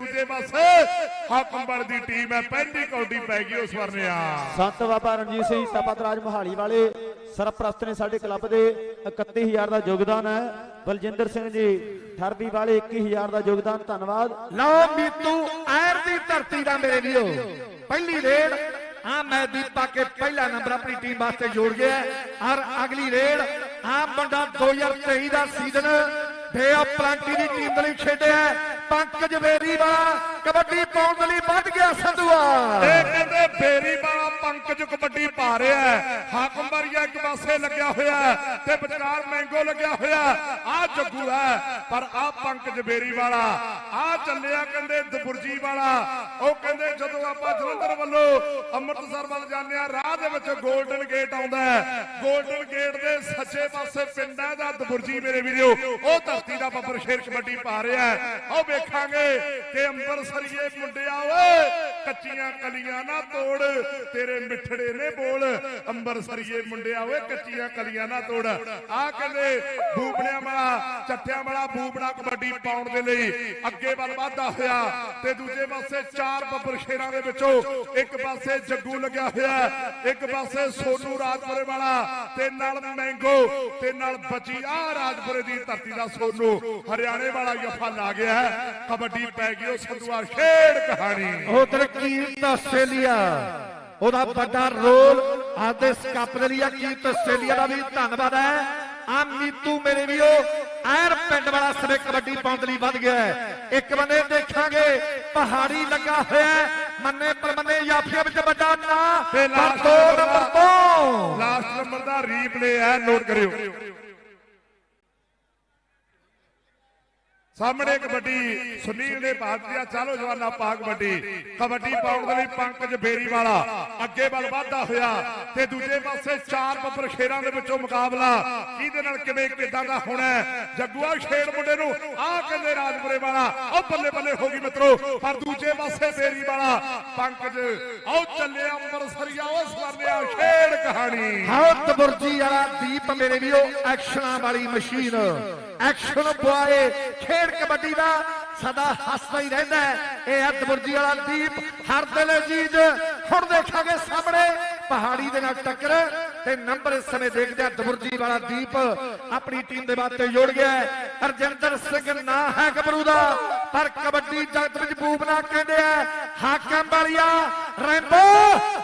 ਦੂਜੇ ਪਾਸੇ ਹਾਕਮਬਰ ਦੀ ਟੀਮ ਹੈ ਪਹਿਲੀ ਕੌਡੀ ਪੈ ਗਈ ਉਸ ਵਰਨਿਆ ਸੰਤ ਬਾਬਾ ਰਣਜੀਤ ਸਿੰਘ ਤਪਤਰਾਜ ਮੋਹਾਲੀ ਵਾਲੇ ਸਰਪ੍ਰਸਤ ਨੇ ਸਾਡੇ ਕਲੱਬ ਦੇ 31000 ਦਾ ਯੋਗਦਾਨ ਹੈ ਬਲਜਿੰਦਰ ਸਿੰਘ ਜੀ ਠਰਬੀ ਵਾਲੇ 21000 ਦਾ ਯੋਗਦਾਨ ਧੰਨਵਾਦ ਲਓ ਮੀਤੂ ਐਰ ਦੀ ਧਰਤੀ ਦਾ ਮੇਰੇ ਵੀਰੋ ਪਹਿਲੀ ਰੇਡ ਆ ਮੈਦੀਪ ਪਾ ਕੇ ਪਹਿਲਾ ਨੰਬਰ ਆਪਣੀ ਟੀਮ ਵਾਸਤੇ ਜੋੜ ਗਿਆ ਹੈ। ਔਰ ਅਗਲੀ ਰੇਡ ਆ ਮੁੰਡਾ 2023 ਦਾ ਸੀਜ਼ਨ ਬੇ ਆਫ ਪਲਾਂਟੀ ਦੀ ਟੀਮ ਦੇ ਲਈ ਖੇਡਿਆ ਹੈ। ਪੰਕਜ ਵੇਰੀ ਵਾਲਾ ਕਬੱਡੀ ਪਾਉਣ ਲਈ ਵੱਢ ਗਿਆ ਸੰਧੂਆ। ਇਹ ਕਹਿੰਦੇ ਬੇਰੀ ਪੰਕਜ ਕਬੱਡੀ ਪਾ ਰਿਹਾ ਹੈ। ਹਾਕਮਬਰੀਆ ਇੱਕ ਪਾਸੇ ਲੱਗਿਆ ਹੋਇਆ ਤੇ ਵਿਚਕਾਰ ਮੈਂਗੋ ਲੱਗਿਆ ਹੋਇਆ ਆ ਜੱਗੂ ਹੈ, ਪਰ ਆ ਪੰਕਜ ਬੇਰੀ ਵਾਲਾ, ਆ ਚੱਲਿਆ ਕਹਿੰਦੇ ਦਬੁਰਜੀ ਵਾਲਾ। ਉਹ ਕਹਿੰਦੇ ਜਦੋਂ ਆਪਾਂ ਜਲੰਧਰ ਵੱਲੋਂ ਅੰਮ੍ਰਿਤਸਰ ਵੱਲ ਜਾਂਦੇ ਆ ਰਾਹ ਦੇ ਵਿੱਚ 골ਡਨ ਗੇਟ ਆਉਂਦਾ ਹੈ। 골ਡਨ ਗੇਟ ਦੇ ਸੱਜੇ ਪਾਸੇ ਪਿੰਡ ਹੈ ਦਾ ਦਬੁਰਜੀ ਮੇਰੇ ਵੀਰੋ, ਉਹ ਧਰਤੀ ਦਾ ਬੱਬਰ ਸ਼ੇਰ ਕਬੱਡੀ ਪਾ ਰਿਹਾ ਹੈ। ਉਹ ਵੇਖਾਂਗੇ ਕਿ ਅੰਮ੍ਰਿਤਸਰੀਏ ਮੁੰਡਿਆ ਓਏ ਕੱਚੀਆਂ ਕਲੀਆਂ ਨਾ ਤੋੜ, ਤੇਰੇ ਮਿੱਠੜੇ ਨੇ ਬੋਲ। ਅੰਮ੍ਰਿਤਸਰੀਏ ਮੁੰਡਿਆ ਓਏ, ਕੱਚੀਆਂ ਕਲੀਆਂ ਨਾ ਤੋੜ। ਆ ਕਹਿੰਦੇ ਬੂਬੜਿਆਂ ਵਾਲਾ, ਚੱਠਿਆਂ ਵਾਲਾ ਬੂਬੜਾ ਕਬੱਡੀ ਪਾਉਣ ਦੇ ਲਈ ਅੱਗੇ ਵੱਲ ਵਾਧਾ ਹੋਇਆ ਤੇ ਦੂਜੇ ਪਾਸੇ ਚਾਰ ਬੱਬਰ ਸ਼ੇਰਾਂ ਦੇ ਵਿੱਚੋਂ ਇੱਕ ਪਾਸੇ ਜੱਗੂ ਲੱਗਿਆ ਹੋਇਆ, ਇੱਕ ਪਾਸੇ ਸੋਨੂ ਰਾਜਪੁਰੇ ਵਾਲਾ ਤੇ ਨਾਲ ਮੈਂਗੋ ਤੇ ਨਾਲ ਬਚੀ ਆ ਰਾਜਪੁਰੇ ਦੀ ਧਰਤੀ ਦਾ ਸੋਨੂ। ਹਰਿਆਣੇ ਵਾਲਾ ਜਫਾ ਲਾ ਗਿਆ ਕਬੱਡੀ ਪੈ ਗਈ ਉਹ ਸੰਧੂਆ ਖੇਡ ਕਹਾਣੀ। ਉਧਰ ਕੀਰਤ ਆਸਟ੍ਰੇਲੀਆ ਉਹਦਾ ਵੱਡਾ ਰੋਲ ਆਦੇ ਕੱਪ ਦੇ ਲਈ ਆ ਕੀਰਤ ਆਸਟ੍ਰੇਲੀਆ ਦਾ ਵੀ ਧੰਨਵਾਦ ਹੈ। ਆ ਮੀਤੂ ਮੇਰੇ ਵੀਰੋ ਐਰ ਪਿੰਡ ਵਾਲਾ ਸਵੇ ਕਬੱਡੀ ਪਾਉਣ ਲਈ ਵੱਧ ਗਿਆ। ਇੱਕ ਬੰਦੇ ਦੇਖਾਂਗੇ ਪਹਾੜੀ ਲੱਗਾ ਹੋਇਆ। ਮੰਨੇ ਪਰਮੰਨੇ ਯਾਫੀਆਂ ਵਿੱਚ ਵੱਡਾ ਨਾਂ। ਤੇ ਨੰਬਰ ਤੋਂ। ਲਾਸਟ ਨੰਬਰ ਦਾ ਰੀਪਲੇ ਹੈ ਨੋਟ ਕਰਿਓ। ਸਾਹਮਣੇ ਕਬੱਡੀ, ਸੁਨੀਲ ਨੇ ਬਾਤ ਚਾਲੋ ਜਵਾਨਾ ਪਾ ਕਬੱਡੀ। ਕਬੱਡੀ ਪਾਉਣ ਦੇ ਲਈ ਪੰਕਜ ਬੇਰੀ ਵਾਲਾ ਅੱਗੇ ਵੱਲ ਵਾਧਾ ਹੋਇਆ ਤੇ ਦੂਜੇ ਪਾਸੇ ਚਾਰ ਬੱਬਰ ਸ਼ੇਰਾਂ ਦੇ ਵਿੱਚੋਂ ਮੁਕਾਬਲਾ। ਕਿਹਦੇ ਨਾਲ ਕਿਵੇਂ, ਕਿਦਾਂ ਦਾ ਹੋਣਾ ਜੱਗੂਆ ਸ਼ੇਰ ਮੁੰਡੇ ਨੂੰ ਆਹ ਕਹਿੰਦੇ ਰਾਜਪੁਰੇ ਵਾਲਾ। ਉਹ ਬੱਲੇ ਬੱਲੇ ਹੋ ਗਈ ਮਿੱਤਰੋ, ਪਰ ਦੂਜੇ ਪਾਸੇ ਬੇਰੀ ਵਾਲਾ ਪੰਕਜ। ਆਓ ਚੱਲਿਆ ਅੰਮ੍ਰਿਤਸਰੀਆ ਉਹ ਸਵਰਨਿਆ ਖੇਡ ਕਹਾਣੀ। ਹੌਤ ਬੁਰਜੀ ਵਾਲਾ ਦੀਪ ਮੇਰੇ ਵੀਰੋ, ਐਕਸ਼ਨਾਂ ਵਾਲੀ ਮਸ਼ੀਨ। ਐਕਸ਼ਨ ਬੁਆਏ ਖੇਡ ਕਬੱਡੀ ਦਾ ਸਦਾ ਹੱਸਦਾ ਹੀ ਰਹਿੰਦਾ ਇਹ ਅੱਤ ਵਾਲਾ ਦੀਪ ਹਰ ਦਿਲ ਅਜੀਜ਼। ਹੁਣ ਦੇਖਾਂਗੇ ਸਾਹਮਣੇ ਪਹਾੜੀ ਦੇ ਨਾਲ ਟੱਕਰ ਤੇ ਨੰਬਰ ਇਸ ਸਮੇਂ ਦੇਖਦੇ ਆ ਦਬੁਰਜੀ ਵਾਲਾ ਦੀਪ ਆਪਣੀ ਟੀਮ ਦੇ ਵਾਸਤੇ ਜੋੜ ਗਿਆ ਹਰਜਿੰਦਰ ਸਿੰਘ ਨਾ ਹੈ ਗੱਭਰੂ ਦਾ, ਪਰ ਕਬੱਡੀ ਜਗਤ ਵਿੱਚ ਬੂਬਨਾ ਕਹਿੰਦੇ ਆ ਹਾਕਮ ਵਾਲੀਆ ਰੈਂਬੋ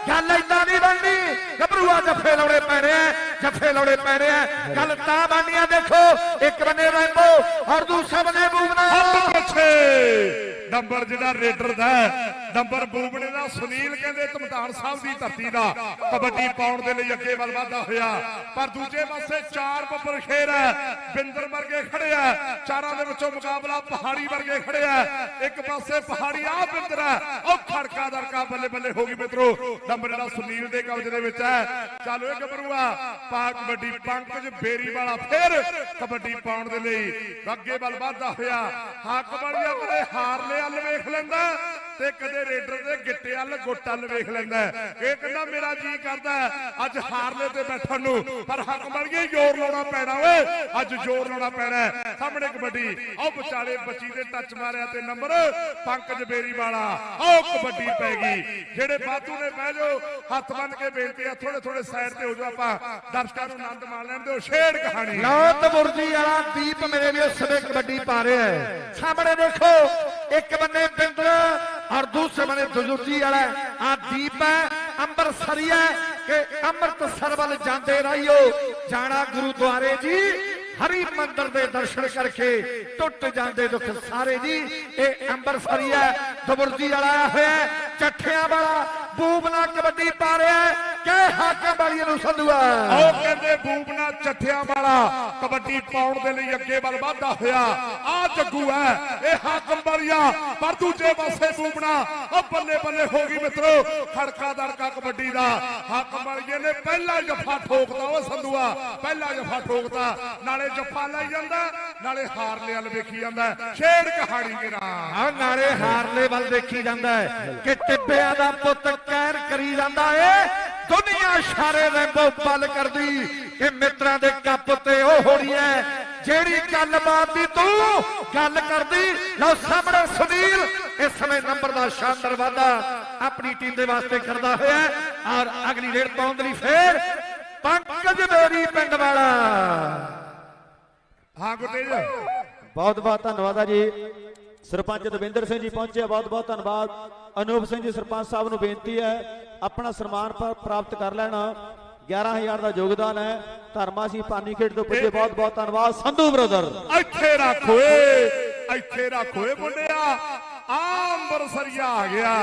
ਗੱਲ ਇਦਾਂ ਨਹੀਂ ਬਣਨੀ ਗੱਭਰੂਆ ਜੱਫੇ ਲਾਉਣੇ ਪੈਣੇ ਆ ਜੱਫੇ ਲਾਉਣੇ ਪੈਣੇ ਆ ਗੱਲ ਤਾਂ ਬਣਨੀ ਆ ਦੇਖੋ ਇੱਕ ਬੰਨੇ ਰੈਂਬੋ ਔਰ ਦੂਸਰੇ ਬੰਨੇ ਬੂਬਨਾ ਹੱਥ ਪਿੱਛੇ ਨੰਬਰ ਜਿਹੜਾ ਰੇਡਰ ਦਾ ਨੰਬਰ ਬੂਬੜੇ ਦਾ, ਸੁਨੀਲ ਕਹਿੰਦੇ ਧਮਤਾਨ ਸਾਹਿਬ ਦੀ ਧਰਤੀ ਦਾ, ਕਬੱਡੀ ਪਾਉਣ ਦੇ ਲਈ ਅੱਗੇ ਵੱਲ ਵਾਧਾ ਹੋਇਆ। ਪਰ ਦੂਜੇ ਪਾਸੇ ਚਾਰ ਬੱਬਰ ਖੇਰ ਹੈ, ਬਿੰਦਰ ਵਰਗੇ ਖੜੇ ਆ ਚਾਰਾਂ ਦੇ ਵਿੱਚੋਂ ਮੁਕਾਬਲਾ ਪਹਾੜੀ ਵਰਗੇ ਖੜੇ ਆ ਇੱਕ ਪਾਸੇ ਪਹਾੜੀ ਆ ਬਿੰਦਰ ਹੈ, ਉਹ ਖੜਕਾ ਦਰਕਾ ਬੱਲੇ ਬੱਲੇ ਹੋ ਗਈ ਮਿੱਤਰੋ। ਨੰਬਰ ਜਿਹੜਾ ਸੁਨੀਲ ਦੇ ਕਬਜ਼ੇ ਦੇ ਵਿੱਚ ਹੈ। ਚੱਲ ਓਏ ਗੱਭਰੂਆ ਪਾ ਕਬੱਡੀ ਪੰਕਜ ਬੇਰੀ ਵਾਲਾ ਫਿਰ ਕਬੱਡੀ ਪਾਉਣ ਦੇ ਲਈ ਅੱਗੇ ਵੱਲ ਵਾਧਾ ਹੋਇਆ। ਹੱਕ ਵਾਲੀਆ ਕਦੇ ਹਾਰਲੇ ਵੱਲ ਵੇਖ ਲੈਂਦਾ। ਤੇ ਕਦੇ ਰੇਡਰ ਦੇ ਗਿੱਟੇ ਵੱਲ ਗੁੱਟ ਵੱਲ ਵੇਖ ਲੈਂਦਾ ਇਹ ਕਹਿੰਦਾ, ਮੇਰਾ ਜੀ ਕਰਦਾ ਅੱਜ ਹਾਰਲੇ ਤੇ ਬੈਠਣ ਨੂੰ। ਪਰ ਹੱਕ ਵਾਲੀਆ ਜ਼ੋਰ ਲਾਉਣਾ ਪੈਣਾ ਓਏ। ਅੱਜ ਜ਼ੋਰ ਲਾਉਣਾ ਪੈਣਾ ਸਾਹਮਣੇ ਕਬੱਡੀ। ਆਹ ਵਿਚਾਲੇ ਬੱਚੀ ਦੇ ਟੱਚ ਮਾਰਿਆ ਤੇ ਨੰਬਰ ਪੰਕਜ ਬੇਰੀ ਵਾਲਾ। ਆਹ ਕਬੱਡੀ ਪੈ ਗਈ। ਜਿਹੜੇ ਬਾਤੂ ਨੇ ਬਹਿ ਜਾਓ, ਹੱਥ ਬੰਨ ਕੇ ਬੇਨਤੀ ਆ ਥੋੜੇ ਥੋੜੇ ਸਾਈਡ ਤੇ ਹੋ ਜਾਓ ਆਪਾਂ। ਦਰਸ਼ਕਾਂ ਨੂੰ ਆਨੰਦ ਮਾਣ ਲੈਣ ਦਿਓ। ਛੇੜ ਕਹਾਣੀ। ਲੌਤ ਬੁਰਜੀ ਵਾਲਾ ਦੀਪ ਮੇਰੇ ਵੀ ਸਵੇ ਕਬੱਡੀ ਪਾ ਰਿਹਾ ਹੈ। ਸਾਹਮਣੇ ਦੇਖੋ, ਇੱਕ ਬੰਨੇ ਬਿੰਦਰ ਔਰ ਦੂਸਰੇ ਬੰਨੇ ਦਜੁਰਜੀ ਵਾਲਾ ਆ ਦੀਪ ਹੈ ਕਿ ਅੰਮ੍ਰਿਤਸਰ ਵੱਲ ਜਾਂਦੇ ਰਹੀਓ। ਜਾਣਾ ਗੁਰਦੁਆਰੇ ਜੀ ਹਰੀ ਮੰਦਰ ਦੇ ਦਰਸ਼ਨ ਕਰਕੇ ਟੁੱਟ ਜਾਂਦੇ ਦੁੱਖ ਸਾਰੇ ਜੀ। ਇਹ ਅੰਮ੍ਰਿਤਸਰੀਆ ਦਬੁਰਜੀ ਵਾਲਾ ਹੋਇਆ ਹੈ, ਚੱਠਿਆਂ ਵਾਲਾ ਬੂਬਲਾ ਕਬੱਡੀ ਪਾ ਰਿਹਾ ਹੈ ਕਿ ਹਾਕਮ ਵਾਲੀ ਨੂੰ ਸੰਧੂਆ ਉਹ ਕਹਿੰਦੇ ਬੂਬਨਾ ਚੱਠਿਆਂ ਵਾਲਾ ਕਬੱਡੀ ਪਾਉਣ ਦੇ ਲਈ ਅੱਗੇ ਵੱਲ ਵਾਧਾ ਹੋਇਆ। ਆ ਜੱਗੂ ਹੈ ਇਹ ਹਾਕਮ ਵਾਲੀਆ। ਪਰ ਦੂਜੇ ਪਾਸੇ ਬੂਬਨਾ ਉਹ ਬੱਲੇ ਬੱਲੇ ਹੋ ਗਈ ਮਿੱਤਰੋ। ਖੜਕਾ ਦੜਕਾ ਕਬੱਡੀ ਦਾ ਹਾਕਮ ਵਾਲੀਏ ਨੇ ਪਹਿਲਾ ਜਫਾ ਠੋਕਦਾ ਉਹ ਸੰਧੂਆ ਪਹਿਲਾ ਜਫਾ ਠੋਕਦਾ ਨਾਲੇ ਜਫਾ ਲਾਈ ਜਾਂਦਾ ਨਾਲੇ ਹਾਰਲੇ ਵੱਲ ਵੇਖੀ ਜਾਂਦਾ। ਛੇੜ ਕਹਾਣੀ ਕਿਰਾ ਆ ਨਾਲੇ ਹਾਰਲੇ ਵੱਲ ਦੇਖੀ ਜਾਂਦਾ ਕਿ ਟਿੱਬਿਆਂ ਦਾ ਪੁੱਤ ਕਹਿਰ ਕਰੀ ਜਾਂਦਾ ਏ। ਦੁਨੀਆ ਇਸ਼ਾਰੇ ਰੈਂਬੋ ਪਲ ਕਰਦੀ ਕਿ ਮਿੱਤਰਾਂ ਦੇ ਕੱਪ ਤੇ ਉਹ ਹੋਣੀ ਹੈ। ਜਿਹੜੀ ਗੱਲਬਾਤ ਦੀ ਤੂੰ ਗੱਲ ਕਰਦੀ, ਲਓ ਸਾਹਮਣੇ ਸੁਨੀਲ, ਇਸ ਸਮੇਂ ਨੰਬਰ ਦਾ ਸ਼ਾਨਦਾਰ ਵਾਅਦਾ ਆਪਣੀ ਟੀਮ ਦੇ ਵਾਸਤੇ ਕਰਦਾ ਹੋਇਆ ਔਰ ਅਗਲੀ ਰੇਡ ਪਾਉਣ ਲਈ ਫੇਰ ਪੰਕਜ ਮੇਰੀ ਪਿੰਡ ਵਾਲਾ। ਹਾਂ ਗੁੱਟੇਜ ਬਹੁਤ ਬਹੁਤ ਧੰਨਵਾਦ ਆ ਜੀ। ਸਰਪੰਚ ਦਵਿੰਦਰ ਸਿੰਘ ਜੀ ਪਹੁੰਚੇ, ਬਹੁਤ ਬਹੁਤ ਧੰਨਵਾਦ। ਅਨੂਪ ਸਿੰਘ ਜੀ, ਸਰਪੰਚ ਸਾਹਿਬ ਨੂੰ ਬੇਨਤੀ ਹੈ ਆਪਣਾ ਸਨਮਾਨ ਪ੍ਰਾਪਤ ਕਰ ਲੈਣਾ। 11000 ਦਾ ਯੋਗਦਾਨ ਹੈ। ਧਰਮਾ ਸਿੰਘ ਪਾਨੀ ਖੇਡ ਤੋਂ ਪੁੱਜੇ ਬਹੁਤ ਬਹੁਤ ਧੰਨਵਾਦ। ਸੰਧੂ ਬ੍ਰਦਰ। ਇੱਥੇ ਰੱਖ ਓਏ, ਇੱਥੇ ਰੱਖ ਓਏ ਮੁੰਡਿਆ। ਆ ਆ ਗਿਆ।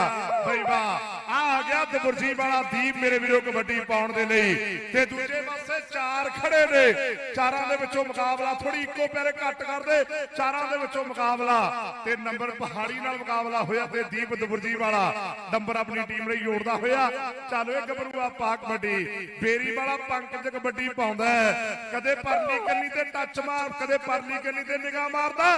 ਬਈ ਵਾਹ, ਆ ਆ ਗਿਆ ਦਬੁਰਜੀ ਵਾਲਾ ਦੀਪ ਮੇਰੇ ਵੀਰੋ ਕਬੱਡੀ ਪਾਉਣ ਦੇ ਲਈ। ਤੇ ਦੂਜੇ ਪਾਸੇ ਚਾਰ ਖੜੇ ਨੇ। ਚਾਰਾਂ ਦੇ ਵਿੱਚੋਂ ਮੁਕਾਬਲਾ ਥੋੜੀ ਇੱਕੋ ਪੈਰੇ ਘੱਟ ਕਰਦੇ। ਚਾਰਾਂ ਦੇ ਵਿੱਚੋਂ ਮੁਕਾਬਲਾ ਤੇ ਨੰਬਰ ਪਹਾੜੀ ਨਾਲ ਮੁਕਾਬਲਾ ਹੋਇਆ ਤੇ ਦੀਪ ਦਬੁਰਜੀ ਵਾਲਾ ਨੰਬਰ ਆਪਣੀ ਟੀਮ ਲਈ ਜੋੜਦਾ ਹੋਇਆ। ਚੱਲ ਇਹ ਗੱਭਰੂਆ ਪਾ ਕਬੱਡੀ ਬੇਰੀ ਵਾਲਾ ਪੰਕਜ ਕਬੱਡੀ ਪਾਉਂਦਾ ਕਦੇ ਪਰਲੀ ਕੰਨੀ ਤੇ ਟੱਚ ਮਾਰ, ਕਦੇ ਪਰਲੀ ਕੰਨੀ ਤੇ ਨਿਗਾਹ ਮਾਰਦਾ,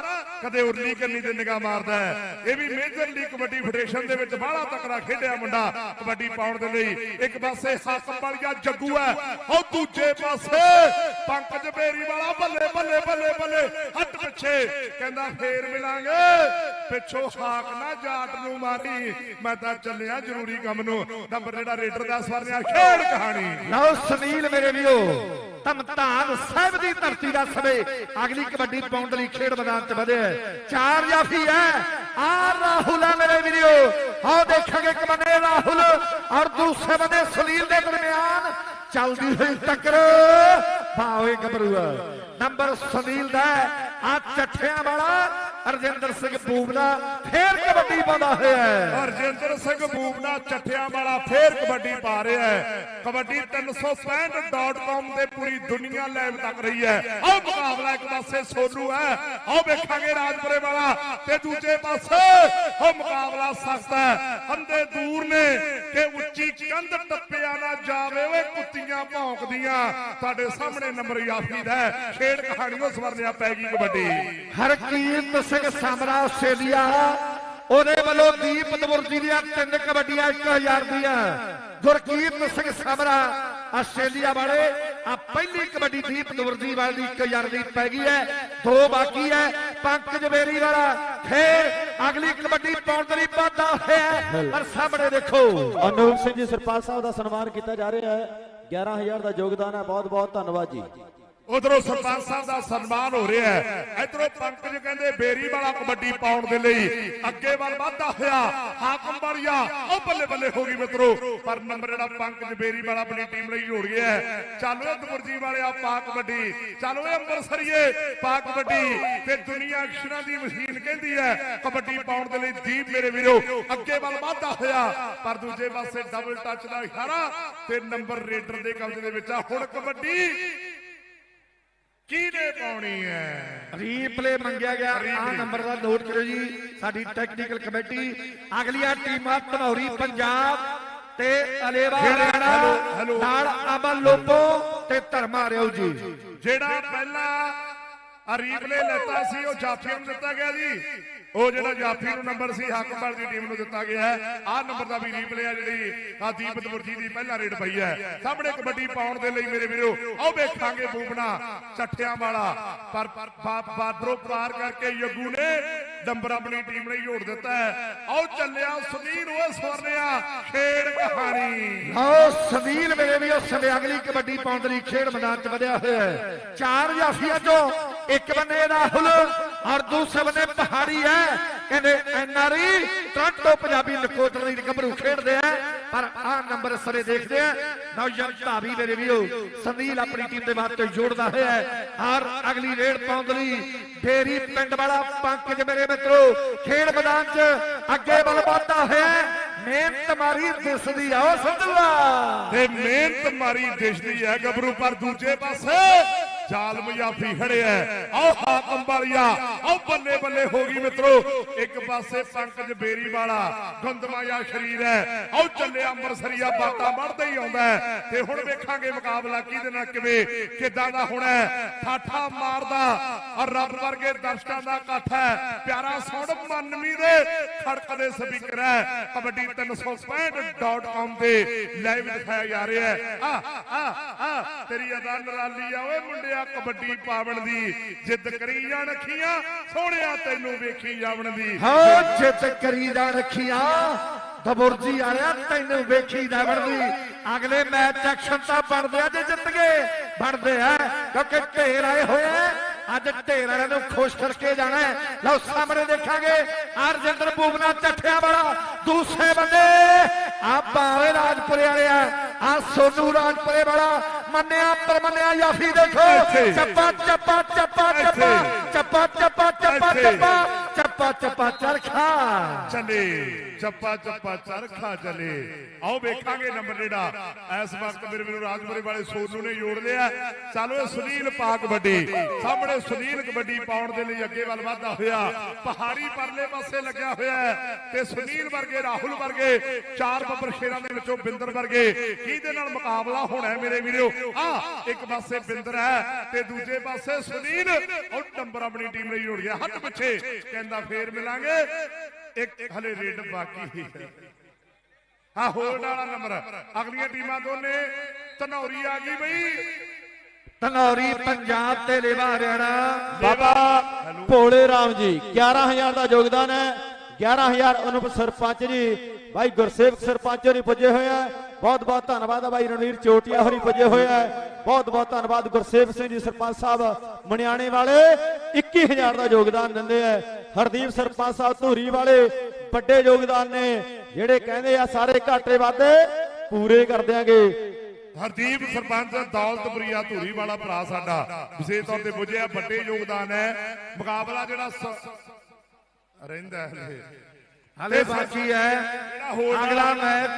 ਕਦੇ ਉਰਲੀ ਕੰਨੀ ਤੇ ਨਿਗਾਹ ਮਾਰਦਾ ਹੈ। ਇਹ ਵੀ ਮੇਜਰ ਲੀਗ ਕਬੱਡੀ ਫੈਡਰੇਸ਼ਨ ਦੇ ਵਿੱਚ ਬਾਹਲਾ ਤਕੜਾ ਖੇਡਿਆ ਮੁੰਡਾ ਕਬੱਡੀ ਪਾਉਣ ਦੇ ਲਈ। ਇੱਕ ਪਾਸੇ ਹਾਕਮ ਵਾਲੀਆ ਜੱਗੂ ਹੈ, ਉਹ ਦੂਜੇ ਪਾਸੇ ਪੰਕਜ ਬੇਰੀ ਵਾਲਾ ਬੱਲੇ ਬੱਲੇ ਬੱਲੇ ਬੱਲੇ। ਹੱਟ ਪਿੱਛੇ। ਕਹਿੰਦਾ, ਫੇਰ ਮਿਲਾਂਗੇ। ਪਿੱਛੋਂ ਹਾਕ ਨਾ ਜਾਟ ਨੂੰ ਮਾਰੀ। ਮੈਂ ਤਾਂ ਚੱਲਿਆ ਜ਼ਰੂਰੀ ਕੰਮ ਨੂੰ। ਨੰਬਰ ਜਿਹੜਾ ਰੇਡਰ ਦਾ ਸਵਰਨਿਆ ਖੇਡ ਕਹਾਣੀ। ਲਓ ਸੁਨੀਲ ਮੇਰੇ ਵੀਰੋ ਧਮਤਾਨ ਸਾਹਿਬ ਦੀ ਧਰਤੀ ਦਾ ਸਮੇਂ ਅਗਲੀ ਕਬੱਡੀ ਪਾਉਣ ਲਈ ਖੇਡ ਮੈਦਾਨ 'ਚ ਵਧਿਆ ਚਾਰ ਜਾਫੀ ਹੈ। ਆ ਰਾਹੁਲ ਮੇਰੇ ਵੀਰੋ। ਆਓ ਦੇਖਾਂਗੇ ਇੱਕ ਬੰਨੇ ਰਾਹੁਲ ਔਰ ਦੂਸਰੇ ਬੰਨੇ ਸੁਨੀਲ ਦੇ ਦਰਮਿਆਨ ਚੱਲਦੀ ਹੋਈ ਟੱਕਰ। ਭਾਵੇਂ ਗੱਭਰੂਆ। ਨੰਬਰ ਸੁਨੀਲ ਦਾ ਆ ਚੱਠਿਆਂ ਵਾਲਾ। ਅਰਜਿੰਦਰ ਸਿੰਘ ਬੂਬਨਾ ਫੇਰ ਕਬੱਡੀ ਪਾਉਂਦਾ ਹੋਇਆ ਹੈ। ਹਰਜਿੰਦਰ ਸਿੰਘ ਬੂਬਨਾ ਚੱਠਿਆਂ ਵਾਲਾ ਫੇਰ ਕਬੱਡੀ ਪਾ ਰਿਹਾ ਹੈ। ਕਬੱਡੀ 365.com ਤੇ ਪੂਰੀ ਦੁਨੀਆ ਲਾਈਵ ਤੱਕ ਰਹੀ ਹੈ। ਆਹ ਮੁਕਾਬਲਾ ਇੱਕ ਪਾਸੇ ਸੋਨੂ ਹੈ। ਆਹ ਵੇਖਾਂਗੇ ਰਾਜਪੁਰੇ ਵਾਲਾ ਤੇ ਦੂਜੇ ਪਾਸੇ ਉਹ ਮੁਕਾਬਲਾ ਸਖਤ ਹੈ। ਹੰਦੇ ਦੂਰ ਨੇ ਕਿ ਉੱਚੀ ਕੰਧ ਟੱਪਿਆ ਨਾ ਜਾਵੇ ਓਏ ਕੁੱਤੀਆਂ ਭੌਂਕਦੀਆਂ। ਤੁਹਾਡੇ ਸਾਹਮਣੇ ਨੰਬਰ ਯਾਫੀਦ ਹੈ। ਖੇਡ ਕਹਾਣੀ ਉਹ ਸਵਰਨਿਆ ਪੈ ਗਈ ਕਬੱਡੀ। ਹਰਕੀਰਤ ਸਿੰਘ ਸਮਰਾ ਆਸਟ੍ਰੇਲੀਆ। ਉਹਦੇ ਵੱਲੋਂ ਦੀਪ ਦਵੁਰਜੀ ਦੀਆਂ ਤਿੰਨ ਕਬੱਡੀਆਂ 1000 ਦੀਆਂ। ਗੁਰਕੀਰਤ ਸਿੰਘ ਸਮਰਾ ਆਸਟ੍ਰੇਲੀਆ ਵਾਲੇ ਆ ਪਹਿਲੀ ਕਬੱਡੀ ਦੀਪ ਦਵੁਰਜੀ ਵਾਲੇ 1000 ਦੀ ਪੈ ਗਈ ਹੈ। ਦੋ ਬਾਕੀ ਹੈ। ਪੰਕਜ ਬੇਰੀ ਵਾਲਾ, ਫੇਰ ਅਗਲੀ ਕਬੱਡੀ ਪਾਉਣ ਦੇ ਲਈ ਵਾਧਾ ਹੋਇਆ ਪਰ ਸਾਹਮਣੇ ਦੇਖੋ। ਅਨੂਪ ਸਿੰਘ ਜੀ ਸਰਪੰਚ ਸਾਹਿਬ ਦਾ ਸਨਮਾਨ ਕੀਤਾ ਜਾ ਰਿਹਾ ਹੈ। 11000 ਦਾ ਯੋਗਦਾਨ ਹੈ। ਬਹੁਤ ਬਹੁਤ ਧੰਨਵਾਦ ਜੀ। ਉਧਰੋਂ ਸਰਪੰਚ ਸਾਹਿਬ ਦਾ ਸਨਮਾਨ ਹੋ ਰਿਹਾ ਹੈ। ਇਧਰੋਂ ਪੰਕਜ ਕਹਿੰਦੇ ਬੇਰੀ ਵਾਲਾ ਕਬੱਡੀ ਪਾਉਣ ਦੇ ਲਈ ਅੱਗੇ ਵੱਲ ਵਾਧਾ ਹੋਇਆ ਹਾਕਮ ਵਾਲੀਆ ਉਹ ਬੱਲੇ ਬੱਲੇ ਹੋ ਗਈ ਮਿੱਤਰੋ। ਪਰ ਨੰਬਰ ਜਿਹੜਾ ਪੰਕਜ ਬੇਰੀ ਵਾਲਾ ਆਪਣੀ ਟੀਮ ਲਈ ਜੋੜ ਗਿਆ ਹੈ। ਚੱਲੋ ਇਹ ਦਮੁਰਜੀ ਵਾਲਿਆ ਪਾ ਕਬੱਡੀ। ਚੱਲੋ ਇਹ ਅੰਮ੍ਰਿਤਸਰੀਏ ਪਾ ਕਬੱਡੀ। ਤੇ ਦੁਨੀਆ ਅਕਸ਼ਰਾਂ ਦੀ ਮਸ਼ੀਨ ਕਹਿੰਦੀ ਹੈ, ਕਬੱਡੀ ਪਾਉਣ ਦੇ ਲਈ ਦੀਪ ਮੇਰੇ ਵੀਰੋ, ਅੱਗੇ ਵੱਲ ਵਾਧਾ ਹੋਇਆ। ਪਰ ਦੂਜੇ ਪਾਸੇ ਡਬਲ ਟੱਚ ਦਾ ਇਸ਼ਾਰਾ ਤੇ ਨੰਬਰ ਰੇਡਰ ਦੇ ਕਬਜ਼ੇ ਦੇ ਵਿੱਚ ਆ। ਹੁਣ ਕਬੱਡੀ ਪਾਉਣੀ ਹੈ। ਰੀਪਲੇ ਮੰਗਿਆ ਗਿਆ। ਆ ਨੰਬਰ ਦਾ ਨੋਟ ਕਰੋ ਜੀ। ਸਾਡੀ ਟੈਕਨੀਕਲ ਕਮੇਟੀ ਅਗਲੀਆਂ ਟੀਮਾਂ ਧਨੌਰੀ ਪੰਜਾਬ ਤੇ ਅਲੇਵਾ ਹਰਿਆਣਾ। ਨਾਲ ਅਮਨ ਲੋਪੋ ਤੇ ਧਰਮਾ ਰਿਓ ਜੀ। ਜਿਹੜਾ ਪਹਿਲਾਂ ਰੀਪਲੇ ਲੈਤਾ ਸੀ ਉਹ ਜਾਫੀ ਨੂੰ ਦਿੱਤਾ ਗਿਆ ਜੀ। ਉਹ ਜਿਹੜਾ ਜਾਫੀ ਨੂੰ ਨੰਬਰ ਸੀ ਹਾਕਮਵਾਲ ਦੀ ਟੀਮ ਨੂੰ ਦਿੱਤਾ ਗਿਆ ਹੈ। ਆਹ ਨੰਬਰ ਦਾ ਵੀ ਰੀਪਲੇ ਆ ਜਿਹੜੀ ਆ ਦੀਪਤ ਮੁਰਜੀ ਦੀ ਪਹਿਲਾ ਰੇਡ ਪਈ ਹੈ। ਸਾਹਮਣੇ ਕਬੱਡੀ ਪਾਉਣ ਦੇ ਲਈ ਮੇਰੇ ਵੀਰੋ ਆਓ ਵੇਖਾਂਗੇ ਬੂਬਣਾ ਚੱਠਿਆਂ ਵਾਲਾ। ਪਰ ਬਾ- ਪਾਰ ਕਰਕੇ ਯੱਗੂ ਨੇ ਨੰਬਰ ਆਪਣੀ ਟੀਮ ਲਈ ਜੋੜ ਦਿੱਤਾ ਹੈ। ਆਓ ਚੱਲਿਆ ਸੁਨੀਲ ਉਹ ਸਵਰਨਿਆ, ਖੇਡ ਕਹਾਣੀ। ਲਓ ਸਵੀਲ ਮੇਰੇ ਵੀ ਉਸ ਸਮੇਂ ਅਗਲੀ ਕਬੱਡੀ ਪਾਉਣ ਦੇ ਲਈ ਖੇਡ ਮੈਦਾਨ 'ਚ ਵਧਿਆ ਹੋਇਆ ਹੈ। ਚਾਰ ਜਾਫੀਆਂ 'ਚੋਂ ਇੱਕ ਬੰਨੇ ਰਾਹੁਲ, ਔਰ ਦੂਸਰੇ ਬੰਨੇ ਪਹਾੜੀ ਕਹਿੰਦੇ ਐਨਆਰਈ ਟ੍ਰਾਂਟੋ ਪੰਜਾਬੀ ਨਕੋਦਰ ਦੀ ਗੱਭਰੂ ਖੇਡਦੇ ਆ, ਪਰ ਆਹ ਨੰਬਰ ਸਰੇ ਦੇਖਦੇ ਆ। ਨੌਜਵਾਨ ਧਾਵੀ ਮੇਰੇ ਵੀਰੋ ਸੰਦੀਲ ਆਪਣੀ ਟੀਮ ਦੇ ਵਾਸਤੇ ਜੋੜਦਾ ਹੋਇਆ ਔਰ ਅਗਲੀ ਰੇਡ ਪਾਉਣ ਲਈ ਢੇਰੀ ਪਿੰਡ ਵਾਲਾ ਪੰਕਜ ਮੇਰੇ ਮਿੱਤਰੋ, ਖੇਡ ਮੈਦਾਨ 'ਚ ਅੱਗੇ ਵੱਲ ਵਧਦਾ ਹੋਇਆ ਹੈ। ਮਿਹਨਤ ਮਾਰੀ ਦਿਸਦੀ ਆ ਉਹ ਸੰਧੂਆ ਤੇ ਮਿਹਨਤ ਮਾਰੀ ਦਿਸਦੀ ਹੈ ਗੱਭਰੂ, ਪਰ ਦੂਜੇ ਪਾਸੇ ਜ਼ਾਲਮ ਯਾਫੀ ਖੜਿਆ ਆਓ ਹਾਕਮ ਵਾਲੀਆ, ਆਓ ਬੱਲੇ ਬੱਲੇ ਹੋ ਗਈ ਮਿੱਤਰੋ। ਇੱਕ ਪਾਸੇ ਪੰਕਜ ਬੇਰੀ ਵਾਲਾ ਗੁੰਦਮਾਇਆ ਸ਼ਰੀਰ ਹੈ ਆਓ ਚੱਲਿਆ ਅੰਮ੍ਰਿਤਸਰੀਆ ਬਾਤਾਂ ਵੜਦਾ ਹੀ ਆਉਂਦਾ ਤੇ ਹੁਣ ਵੇਖਾਂਗੇ ਮੁਕਾਬਲਾ ਕਿਹਦੇ ਨਾਲ ਕਿਵੇਂ, ਕਿੱਦਾਂ ਦਾ ਹੋਣਾ ਹੈ ਠਾਠਾ ਮਾਰਦਾ, ਔਰ ਰੱਬ ਵਰਗੇ ਦਰਸ਼ਕਾਂ ਦਾ ਇਕੱਠ ਹੈ ਪਿਆਰਾ ਸੁਣ ਮਨਮੀ ਦੇ ਖੜਕਦੇ ਸਪੀਕਰ ਹੈ ਕਬੱਡੀ 365.com ਤੇ ਲਾਈਵ ਦਿਖਾਇਆ ਜਾ ਰਿਹਾ ਹੈ ਆ ਆ ਆ ਤੇਰੀ ਅਦਾ ਨਰਾਲੀ ਆ ਓਏ ਮੁੰਡਿਆ ਸੋਹਣਿਆ ਕਬੱਡੀ ਪਾਵਣ ਦੀ, ਜਿੱਦ ਕਰੀ ਜਾਣ ਅੱਖੀਆਂ ਸੋਹਣਿਆ ਤੈਨੂੰ ਵੇਖੀ ਜਾਵਣ ਦੀ। ਹੋ ਜਿੱਤ ਕਰੀ ਜਾ ਰੱਖੀਆਂ ਦਬੁਰਜੀ ਵਾਲਿਆ ਤੈਨੂੰ ਵੇਖੀ ਨਾ ਬਣਦੀ ਅਗਲੇ ਮੈਚ ਐਕਸ਼ਨ ਤਾਂ ਬਣਦੇ ਆ ਜੇ ਜਿੱਤ ਗਏ। ਬਣਦੇ ਆ, ਕਿਉਂਕਿ ਢੇਰ ਆਏ ਹੋਏ ਅੱਜ ਢੇਰ ਵਾਲਿਆਂ ਨੂੰ ਖੁਸ਼ ਕਰਕੇ ਜਾਣਾ ਹੈ। ਲਓ, ਸਾਹਮਣੇ ਦੇਖਾਂਗੇ ਅਰਜਿੰਦਰ ਬੂਬਨਾ ਚੱਠਿਆਂ ਵਾਲਾ। ਦੂਸਰੇ ਬੰਦੇ, ਆ ਭਾਵੇਂ ਰਾਜਪੁਰੇ ਵਾਲਿਆ ਆ ਸੋਨੂ ਰਾਜਪੁਰੇ ਵਾਲਾ। ਮੰਨਿਆ ਯਾਫੀ ਦੇਖੋ। ਚੱਪਾ ਚੱਪਾ ਚੱਪਾ ਚੱਪਾ। ਚੱਪਾ ਚੱਪਾ ਚੱਪਾ। ਚੱਪਾ ਚੱਪਾ ਚਰਖਾ ਚਲੇ ਚੱਪਾ ਚੱਪਾ ਚਰਖਾ ਚਲੇ। ਆਓ ਵੇਖਾਂਗੇ ਨੰਬਰ ਜਿਹੜਾ। ਇਸ ਵਕਤ ਮੇਰੇ ਵੀਰੋ ਰਾਜਪੁਰੇ ਵਾਲੇ ਸੋਨੂ ਨੇ ਜੋੜ ਲਿਆ ਚਲੋ ਇਹ ਸੁਨੀਲ ਪਾ ਕਬੱਡੀ ਸਾਹਮਣੇ ਸੁਨੀਲ ਕਬੱਡੀ ਪਾਉਣ ਦੇ ਲਈ ਅੱਗੇ ਵੱਲ ਵਧਦਾ ਹੋਇਆ। ਪਹਾੜੀ ਪਰਲੇ ਪਾਸੇ ਲੱਗਿਆ ਹੋਇਆ ਤੇ ਸੁਨੀਲ ਵਰਗੇ, ਰਾਹੁਲ ਵਰਗੇ, ਚਾਰ ਬੱਬਰ ਸ਼ੇਰਾਂ ਦੇ ਵਿੱਚੋਂ ਬਿੰਦਰ ਵਰਗੇ। ਕਿਹਦੇ ਨਾਲ ਮੁਕਾਬਲਾ ਹੋਣਾ ਹੈ ਮੇਰੇ ਵੀਰੋ? ਆ, ਇੱਕ ਪਾਸੇ ਬਿੰਦਰ ਹੈ ਤੇ ਦੂਜੇ ਪਾਸੇ ਸੁਨੀਲ। ਉਹ ਨੰਬਰ ਆਪਣੀ ਟੀਮ ਲਈ ਜੋੜ ਗਿਆ। ਹੱਥ ਪਿੱਛੇ। ਕਹਿੰਦਾ ਫੇਰ ਮਿਲਾਂਗੇ। ਇੱਕ ਹਲੇ ਰੇਡ ਬਾਕੀ ਹੈ। ਹਾਂ ਹੋਲਡ ਵਾਲਾ ਨੰਬਰ ਅਗਲੀਆਂ ਟੀਮਾਂ ਦੋਨੇ ਧਨੌਰੀ ਆ ਗਈ ਬਈ। ਧਨੌਰੀ ਪੰਜਾਬ ਤੇ ਲੇਵਾ ਹਰਿਆਣਾ। ਬਾਬਾ ਭੋਲੇ ਰਾਮ ਜੀ 11000 ਦਾ ਯੋਗਦਾਨ ਹੈ। 11000 ਅਨੁਪ ਸਰਪੰਚ ਜੀ। ਭਾਈ ਗੁਰਸੇਵਕ ਸਰਪੰਚ ਹੋਰੀ ਪੁੱਜੇ ਹੋਏ ਆ। ਬਹੁਤ ਬਹੁਤ ਧੰਨਵਾਦ ਆ ਭਾਈ ਰਣਵੀਰ ਚੋਟੀਆ ਹੋਰੀ ਪੁੱਜੇ ਹੋਏ ਆ। ਬਹੁਤ ਬਹੁਤ ਧੰਨਵਾਦ ਗੁਰਸੇਵਕ ਸਿੰਘ ਜੀ ਸਰਪੰਚ ਸਾਹਿਬ ਮਣਿਆਣੇ ਵਾਲੇ। 21000 ਦਾ ਯੋਗਦਾਨ ਦਿੰਦੇ ਆ। ਹਰਦੀਪ ਸਰਪੰਚ ਸਾਹਿਬ ਧੂਰੀ ਵਾਲੇ ਵੱਡੇ ਯੋਗਦਾਨ ਨੇ ਜਿਹੜੇ ਕਹਿੰਦੇ ਆ ਸਾਰੇ ਘਾਟੇ ਵਾਧੇ ਪੂਰੇ ਕਰ ਦਿਆਂਗੇ। ਹਰਦੀਪ ਸਰਪੰਚ ਦੌਲਤਪੁਰੀਆ ਧੂਰੀ ਵਾਲਾ ਭਰਾ ਸਾਡਾ ਵਿਸ਼ੇਸ਼ ਤੌਰ ਤੇ ਪੁੱਜਿਆ ਵੱਡੇ ਯੋਗਦਾਨ ਹੈ। ਮੁਕਾਬਲਾ ਜਿਹੜਾ ਰਹਿੰਦਾ ਹੈ ਹਲੇ। ਹਲੇ ਬਾਕੀ ਹੈ। ਅਗਲਾ ਮੈਚ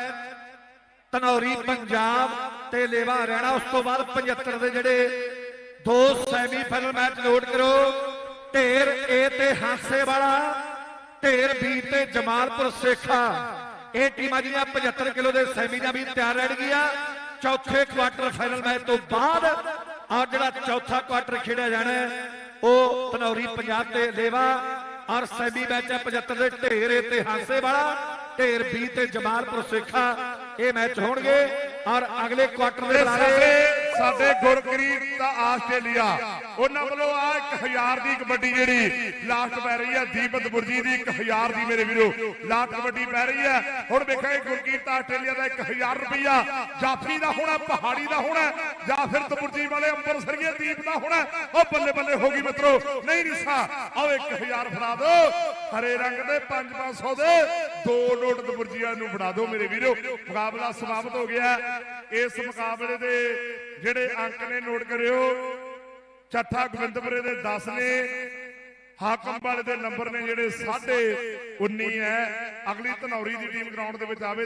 ਧਨੌਰੀ ਪੰਜਾਬ ਤੇ ਲੇਵਾ ਹਰਿਆਣਾ ਉਸ ਤੋਂ ਬਾਅਦ 75 ਦੇ ਜਿਹੜੇ ਦੋ ਸੈਮੀਫਾਈਨਲ ਮੈਚ ਨੋਟ ਕਰੋ। ਢੇਰ ਏ ਤੇ ਹਾਸੇ ਵਾਲਾ ਢੇਰ ਬੀ ਤੇ ਜਮਾਲਪੁਰ ਸੇਖਾ। ਇਹ ਟੀਮਾਂ ਜਿਹੜੀਆਂ 75 ਕਿਲੋ ਦੇ ਸੈਮੀ ਦੀਆਂ ਵੀ ਤਿਆਰ ਰਹਿਣਗੀਆਂ ਚੌਥੇ ਕੁਆਟਰ ਫਾਈਨਲ ਮੈਚ ਤੋਂ ਬਾਅਦ ਔਰ ਜਿਹੜਾ ਚੌਥਾ ਕੁਆਟਰ ਖੇਡਿਆ ਜਾਣਾ ਉਹ ਧਨੌਰੀ ਪੰਜਾਬ ਤੇ ਲੇਵਾ। ਔਰ ਸੈਮੀ ਮੈਚ ਹੈ 75 ਦੇ ਢੇਰ ਏ ਤੇ ਹਾਸੇ ਵਾਲਾ ਢੇਰ ਬੀ ਤੇ ਜਮਾਲਪੁਰ ਸੇਖਾ। ਇਹ ਮੈਚ ਹੋਣਗੇ। ਔਰ ਅਗਲੇ ਕੁਆਟਰ ਦੇ ਸਾਡੇ ਗੁਰਕਰੀਬ ਦਾ ਆਸਟ੍ਰੇਲੀਆ। ਉਹਨਾਂ ਵੱਲੋਂ ਆ 1000 ਦੀ ਕਬੱਡੀ ਜਿਹੜੀ ਲਾਸਟ ਪੈ ਰਹੀ ਹੈ ਦੀਪਤ ਬੁਰਜੀ ਦੀ 1000 ਦੀ ਮੇਰੇ ਵੀਰੋ, ਲਾਸਟ ਕਬੱਡੀ ਪੈ ਰਹੀ ਹੈ। ਹੁਣ ਵੇਖਾਂਗੇ ਗੁਰਕੀਰਤ ਆਸਟ੍ਰੇਲੀਆ ਦਾ 1000 ਰੁਪਇਆ ਜਾਫਰੀ ਦਾ ਹੋਣਾ, ਪਹਾੜੀ ਦਾ ਹੋਣਾ, ਜਾਂ ਫਿਰ ਤਬੁਰਜੀ ਵਾਲੇ ਅੰਮ੍ਰਿਤਸਰੀਏ ਦੀਪ ਦਾ ਹੋਣਾ, ਉਹ ਬੱਲੇ ਬੱਲੇ ਹੋ ਗਈ ਮਿੱਤਰੋ। ਨਹੀਂ ਰਿਸਾ, ਆਓ 1000 ਫੜਾ ਦਿਓ ਹਰੇ ਰੰਗ ਦੇ 5-500 ਦੇ ਦੋ ਨੋਟ ਤਬੁਰਜੀਆਂ ਨੂੰ ਫੜਾ ਦਿਓ ਮੇਰੇ ਵੀਰੋ। ਮੁਕਾਬਲਾ ਸਮਾਪਤ ਹੋ ਗਿਆ। ਇਸ ਮੁਕਾਬਲੇ ਦੇ ਜਿਹੜੇ ਅੰਕ ਨੇ ਨੋਟ ਕਰਿਓ। ਚੱਠਾ ਗੋਬਿੰਦਪੁਰੇ ਦੇ 10 ਨੇ। ਹਾਕਮ ਵਾਲੇ ਦੇ ਨੰਬਰ ਨੇ ਜਿਹੜੇ 19 ਹੈ। ਅਗਲੀ ਧਨੌਰੀ ਦੀ ਟੀਮ ਗਰਾਊਂਡ ਦੇ ਵਿੱਚ ਆਵੇ